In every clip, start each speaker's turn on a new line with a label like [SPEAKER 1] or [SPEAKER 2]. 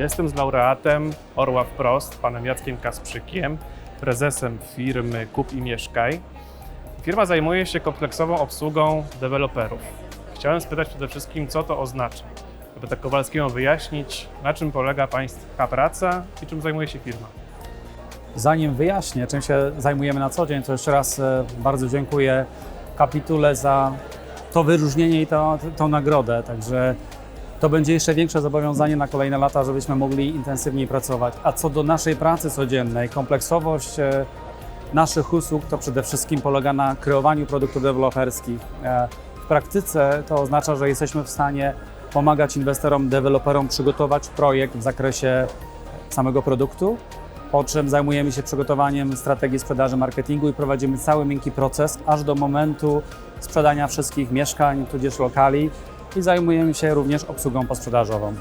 [SPEAKER 1] Jestem z laureatem Orła Wprost, panem Jackiem Kasprzykiem, prezesem firmy Kup i Mieszkaj. Firma zajmuje się kompleksową obsługą deweloperów. Chciałem spytać przede wszystkim, co to oznacza, żeby tak Kowalskiemu wyjaśnić, na czym polega pańska praca i czym zajmuje się firma.
[SPEAKER 2] Zanim wyjaśnię, czym się zajmujemy na co dzień, to jeszcze raz e, bardzo dziękuję Kapitule za to wyróżnienie i to, tą nagrodę. Także to będzie jeszcze większe zobowiązanie na kolejne lata, żebyśmy mogli intensywniej pracować. A co do naszej pracy codziennej, kompleksowość e, naszych usług to przede wszystkim polega na kreowaniu produktów deweloperskich. E, W praktyce to oznacza, że jesteśmy w stanie pomagać inwestorom, deweloperom przygotować projekt w zakresie samego produktu, po czym zajmujemy się przygotowaniem strategii sprzedaży, marketingu i prowadzimy cały miękki proces aż do momentu sprzedania wszystkich mieszkań, tudzież lokali i zajmujemy się również obsługą posprzedażową.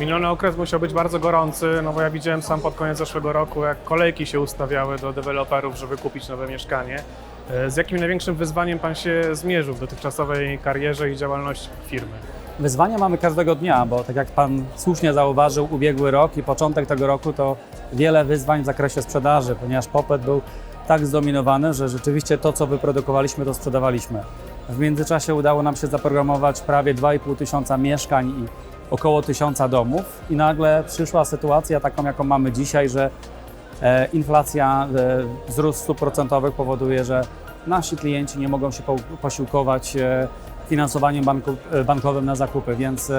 [SPEAKER 1] Miniony okres musiał być bardzo gorący, no bo ja widziałem sam pod koniec zeszłego roku, jak kolejki się ustawiały do deweloperów, żeby kupić nowe mieszkanie. E, Z jakim największym wyzwaniem pan się zmierzył w dotychczasowej karierze i działalności firmy?
[SPEAKER 2] Wyzwania mamy każdego dnia, bo tak jak Pan słusznie zauważył, ubiegły rok i początek tego roku to wiele wyzwań w zakresie sprzedaży, ponieważ popyt był tak zdominowany, że rzeczywiście to, co wyprodukowaliśmy, to sprzedawaliśmy. W międzyczasie udało nam się zaprogramować prawie 2,5 tysiąca mieszkań i około tysiąca domów. I nagle przyszła sytuacja taką, jaką mamy dzisiaj, że e, inflacja, e, wzrost stóp procentowych powoduje, że nasi klienci nie mogą się po, posiłkować e, finansowaniem banku, bankowym na zakupy, więc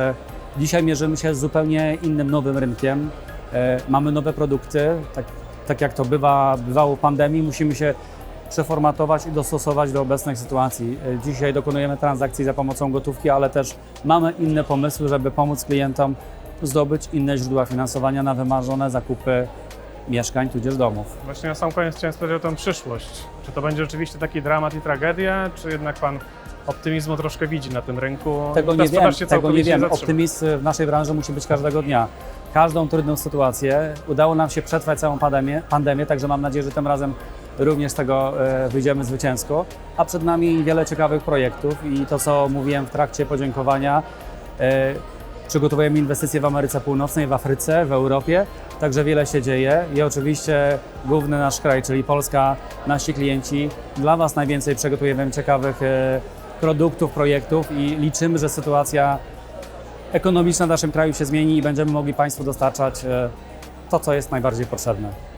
[SPEAKER 2] dzisiaj mierzymy się z zupełnie innym, nowym rynkiem. Mamy nowe produkty, tak, tak jak to bywa, bywało w pandemii, musimy się przeformatować i dostosować do obecnych sytuacji. E, Dzisiaj dokonujemy transakcji za pomocą gotówki, ale też mamy inne pomysły, żeby pomóc klientom zdobyć inne źródła finansowania na wymarzone zakupy mieszkań tudzież domów.
[SPEAKER 1] Właśnie na sam koniec chciałem spytać o tę przyszłość. Czy to będzie rzeczywiście taki dramat i tragedia, czy jednak pan optymizmu troszkę widzi na tym rynku?
[SPEAKER 2] Tego nie wiem, tego nie wiem. Optymizm w naszej branży musi być każdego dnia. Każdą trudną sytuację udało nam się przetrwać całą pandemię, pandemię także mam nadzieję, że tym razem również z tego e, wyjdziemy zwycięsko. A przed nami wiele ciekawych projektów i to, co mówiłem w trakcie podziękowania, e, przygotowujemy inwestycje w Ameryce Północnej, w Afryce, w Europie, także wiele się dzieje i oczywiście główny nasz kraj, czyli Polska, nasi klienci. Dla Was najwięcej przygotujemy ciekawych e, produktów, projektów i liczymy, że sytuacja ekonomiczna w naszym kraju się zmieni i będziemy mogli Państwu dostarczać to, co jest najbardziej potrzebne.